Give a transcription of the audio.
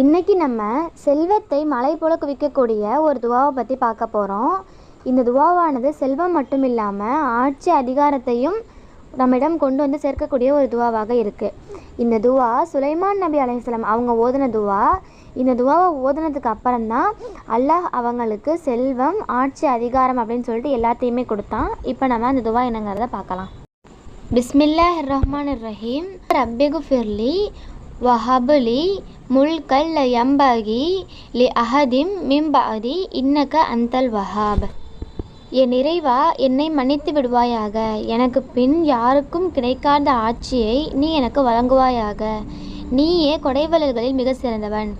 இன்றைக்கி நம்ம செல்வத்தை மலை போல குவிக்கக்கூடிய ஒரு துவாவை பற்றி பார்க்க போகிறோம் இந்த துவாவானது செல்வம் மட்டும் இல்லாமல் ஆட்சி அதிகாரத்தையும் நம்மிடம் கொண்டு வந்து சேர்க்கக்கூடிய ஒரு துவாவாக இருக்குது இந்த துவா சுலைமான் நபி அலைஹிஸ்ஸலாம் அவங்க ஓதின துவா. இந்த துவாவை ஓதுனதுக்கு அப்புறம்தான் அல்லாஹ் அவங்களுக்கு செல்வம் ஆட்சி அதிகாரம் அப்படின்னு சொல்லிட்டு எல்லாத்தையுமே கொடுத்தான். இப்போ நம்ம அந்த துவா என்னங்கிறத பார்க்கலாம். பிஸ்மில்லாஹ் ரஹ்மான் ரஹீம். ரப்பிகு ஃபிர்லி வஹபுலி முல்கல் யம்பகி லி அஹதிம் மிம்பாதி இன்னக அந்தல் வஹாப் என் இறைவா என்னை மன்னித்து விடுவாயாக எனக்கு பின் யாருக்கும் கிடைக்காத ஆட்சியை நீ எனக்கு வழங்குவாயாக நீயே கொடைவலர்களில் மிக சிறந்தவன்